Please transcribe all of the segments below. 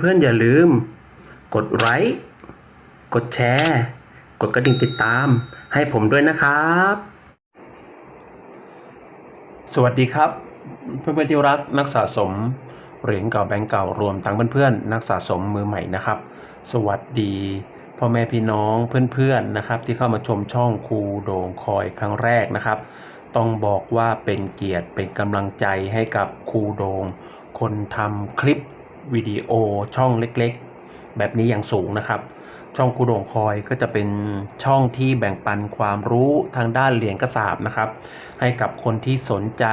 เพื่อนๆอย่าลืม กดไลค์กดแชร์ กดกระดิ่งติดตาม ให้ผมด้วยนะครับ สวัสดีครับ เพื่อนๆที่รักนักสะสมเหรียญเก่าแบงก์เก่ารวมทั้งเพื่อนๆนักสะสมมือใหม่นะครับ สวัสดีพ่อแม่พี่น้องเพื่อนๆนะครับ ที่เข้ามาชมช่องครูโด่งคอยครั้งแรกนะครับ ต้องบอกว่าเป็นเกียรติเป็นกำลังใจให้กับครูโด่งคนทำคลิป วิดีโอช่องเล็กๆ แบบนี้อย่างสูงนะครับ ช่องคูโดงคอยก็จะเป็นช่องที่แบ่งปันความรู้ทางด้านเหรียญกระสาบนะครับ ให้กับคนที่สนใจ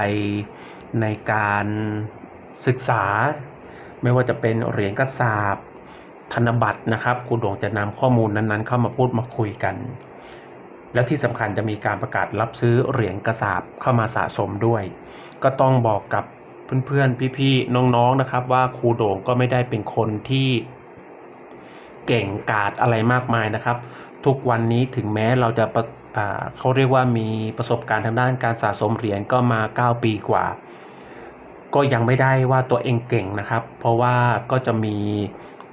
ในการศึกษา ไม่ว่าจะเป็นเหรียญกระสาบธนบัตรนะครับครูโด่งจะนำข้อมูลนั้นๆ เข้ามาพูดมาคุยกัน แล้วที่สำคัญจะมีการประกาศรับซื้อเหรียญกระสาบเข้ามาสะสมด้วย ก็ต้องบอกกับ เพื่อนๆ พี่ๆ น้องๆ นะครับ ว่าครูโด่งก็ไม่ได้เป็นคนที่เก่งกาดอะไรมากมายนะครับ ทุกวันนี้ถึงแม้เราจะะาเขาเรียกว่ามีประสบการณ์ทางด้านการสะสมเหรียญก็มา 9 ปีกว่า ก็ยังไม่ได้ว่าตัวเองเก่งนะครับ เพราะว่าก็จะมี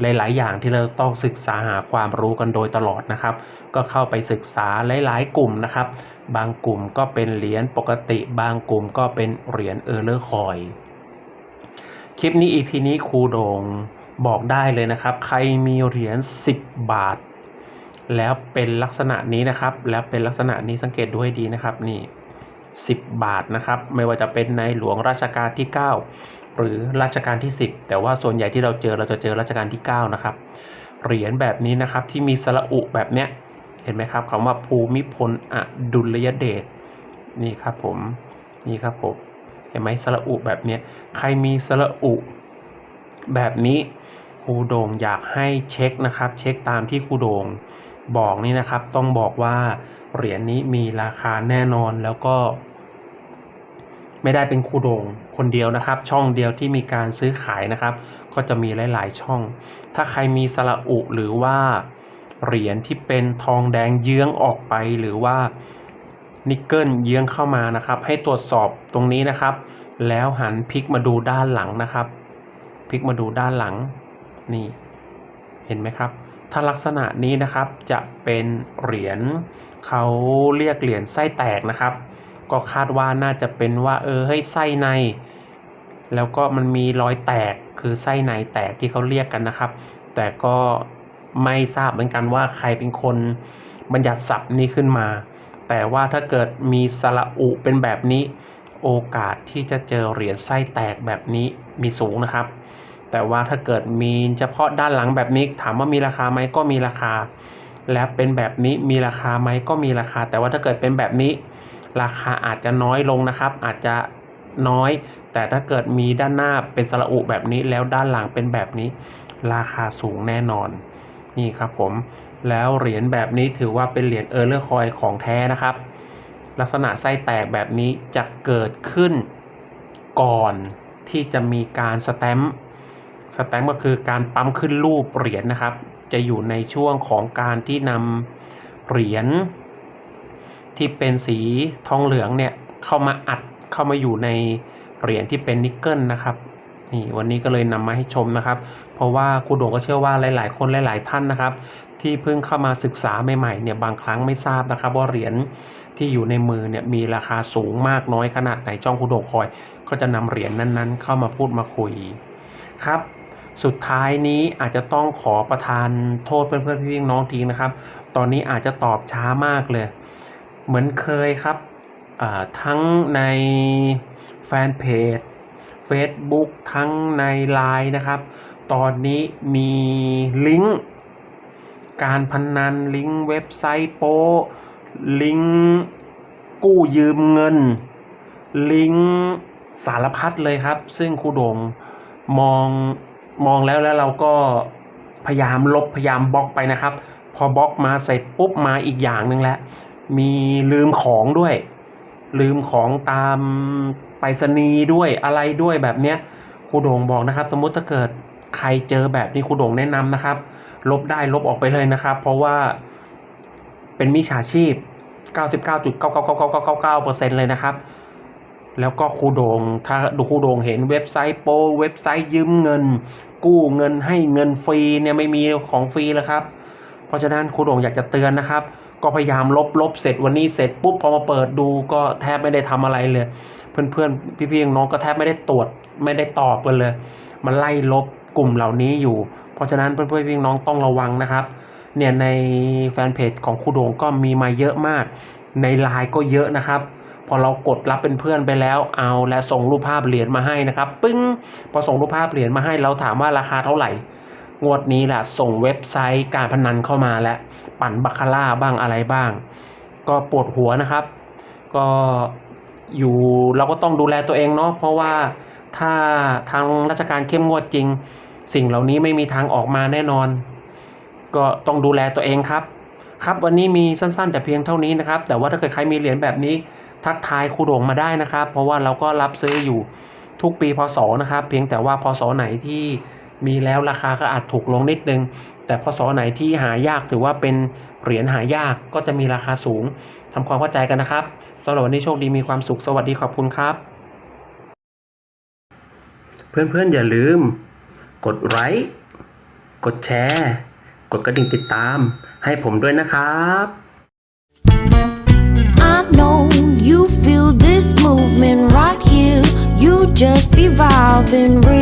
หลาย ๆ อย่างที่เราต้องศึกษาหาความรู้กันโดยตลอดนะครับ ก็เข้าไปศึกษาหลาย ๆ กลุ่มนะครับ บางกลุ่มก็เป็นเหรียญปกติ บางกลุ่มก็เป็นเหรียญเออร์เลอร์คอยคลิปนี้ EP นี้ครูโดงบอกได้เลยนะครับ ใครมีเหรียญ10 บาท แล้วเป็นลักษณะนี้นะครับ แล้วเป็นลักษณะนี้สังเกตดูให้ดีนะครับนี่10 บาทนะครับ ไม่ว่าจะเป็นในหลวงรัชกาลที่ 9 หรือรัชกาลที่ 10 แต่ว่าส่วนใหญ่ที่เราเจอเราจะเจอรัชกาลที่ 9 นะครับ เหรียญแบบนี้นะครับที่มีสระอุแบบเนี้ยเห็นไหมครับคำว่าภูมิพลอดุลยเดชนี่ครับผมนี่ครับผมเห็นไหมสระอุแบบเนี้ยใครมีสระอุแบบนี้ครูโด่งอยากให้เช็คนะครับ เช็คตามที่ครูโด่งบอกนี่นะครับ ต้องบอกว่าเหรียญนี้มีราคาแน่นอนแล้วก็ ไม่ได้เป็นครูโด่งคนเดียวนะครับ ช่องเดียวที่มีการซื้อขายนะครับ ก็จะมีหลาย ๆ ช่อง ถ้าใครมีสระอุหรือว่าเหรียญที่เป็นทองแดงเยื้องออกไปหรือว่านิกเกิลเยื้องเข้ามานะครับ ให้ตรวจสอบตรงนี้นะครับ แล้วหันพลิกมาดูด้านหลังนะครับพลิกมาดูด้านหลังนี่เห็นไหมครับ ถ้าลักษณะนี้นะครับจะเป็นเหรียญเขาเรียกเหรียญไส้แตกนะครับ ก็คาดว่าน่าจะเป็นว่า เออให้ไส้ใน แล้วก็มันมีรอยแตกคือไส้ในแตกที่เขาเรียกกันนะครับ แต่ก็ไม่ทราบเหมือนกันว่าใครเป็นคนบัญญัติศัพท์นี้ขึ้นมา แต่ว่าถ้าเกิดมีสระอุเป็นแบบนี้ โอกาสที่จะเจอเหรียญไส้แตกแบบนี้มีสูงนะครับ แต่ว่าถ้าเกิดมีเฉพาะด้านหลังแบบนี้ ถามว่ามีราคาไหมก็มีราคา และเป็นแบบนี้มีราคาไหมก็มีราคา แต่ว่าถ้าเกิดเป็นแบบนี้ ราคาอาจจะน้อยลงนะครับ อาจจะน้อย แต่ถ้าเกิดมีด้านหน้าเป็นสระอุแบบนี้แล้วด้านหลังเป็นแบบนี้ ราคาสูงแน่นอน นี่ครับผม แล้วเหรียญแบบนี้ถือว่าเป็นเหรียญเออร์เลอร์คอยของแท้นะครับ ลักษณะไส้แตกแบบนี้จะเกิดขึ้นก่อนที่จะมีการสแตมป์สแตมป์ก็คือการปั๊มขึ้นรูปเหรียญนะครับ จะอยู่ในช่วงของการที่นำเหรียญ ที่เป็นสีทองเหลืองเนี่ยเข้ามาอัดเข้ามาอยู่ในเหรียญที่เป็นนิกเกิลนะครับนี่วันนี้ก็เลยนำมาให้ชมนะครับ เพราะว่าครูโด่งก็เชื่อว่าหลาย ๆ คนหลาย ๆ ท่านนะครับ ที่เพิ่งเข้ามาศึกษาใหม่ๆเนี่ยบางครั้งไม่ทราบนะครับว่าเหรียญที่อยู่ในมือเนี่ยมีราคาสูงมากน้อยขนาดไหนจ้องครูโด่งคอย ก็จะนำเหรียญนั้น ๆ เข้ามาพูดมาคุยครับ สุดท้ายนี้อาจจะต้องขอประทานโทษเพื่อนๆพี่ๆน้องทีนะครับ ตอนนี้อาจจะตอบช้ามากเลย เหมือนเคยครับทั้งในแฟนเพจ Facebook ทั้งในไลน์นะครับ ตอนนี้มีลิงก์การพนนันลิงก์เว็บไซต์โป้ลิงก์กู้ยืมเงิน ลิงก์สารพัดเลยครับ ซึ่งครูโดงมองมองแล้วแล้วเราก็พยายามลบพยายามบล็อกไปนะครับ พอบล็อกมาเสร็จปุ๊บมาอีกอย่างหนึ่งแล้ว มีลืมของด้วย ลืมของตามไปรษณีย์ด้วยอะไรด้วยแบบเนี้ยครูโด่งบอกนะครับ สมมติถ้าเกิดใครเจอแบบนี้ครูโด่งแนะนำนะครับ ลบได้ลบออกไปเลยนะครับ เพราะว่าเป็นมิจฉาชีพ 99.99999%เลยนะครับ แล้วก็ครูโดงถ้าดูครูโดงเห็นเว็บไซต์โปเว็บไซต์ยืมเงิน กู้เงินให้เงินฟรีเนี่ยไม่มีของฟรีแล้วครับ เพราะฉะนั้นครูโดงอยากจะเตือนนะครับ ก็พยายามลบลบเสร็จวันนี้เสร็จปุ๊บพอมาเปิดดูก็แทบไม่ได้ทำอะไรเลย เพื่อนเพื่อนพี่พี่น้องก็แทบไม่ได้ตรวจไม่ได้ตอบกันเลย มันไล่ลบกลุ่มเหล่านี้อยู่ เพราะฉะนั้นเพื่อนเพื่อนพี่น้องต้องระวังนะครับเนี่ยในแฟนเพจของครูโดงก็มีมาเยอะมาก ในไลน์ก็เยอะนะครับ พอเรากดรับเป็นเพื่อนไปแล้วเอาและส่งรูปภาพเหรียญมาให้นะครับ ปึ้งพอส่งรูปภาพเหรียญมาให้เราถามว่าราคาเท่าไหร่ งวดนี้แหละส่งเว็บไซต์การพนันเข้ามาแล้วปั่นบัคคาร่าบ้างอะไรบ้าง ก็ปวดหัวนะครับ ก็อยู่เราก็ต้องดูแลตัวเองเนาะเพราะว่าถ้าทางราชการเข้มงวดจริง สิ่งเหล่านี้ไม่มีทางออกมาแน่นอน ก็ต้องดูแลตัวเองครับ ครับวันนี้มีสั้นๆ แต่เพียงเท่านี้นะครับ แต่ว่าถ้าเกิดใครมีเหรียญแบบนี้ทักทายครูโด่งมาได้นะครับ เพราะว่าเราก็รับซื้ออยู่ทุกปีพศนะครับ เพียงแต่ว่าพศไหนที่ มีแล้วราคาก็อาจถูกลงนิดนึง แต่พศไหนที่หายากถือว่าเป็นเหรียญหายากก็จะมีราคาสูงทำความเข้าใจกันนะครับสำหรับวันนี้โชคดีมีความสุขสวัสดีขอบคุณครับ เพื่อนๆอย่าลืม กดไลค์กดแชร์ กดกระดิ่งติดตาม ให้ผมด้วยนะครับ I know you feel this movement right here. You just be vibing, reaching, reaching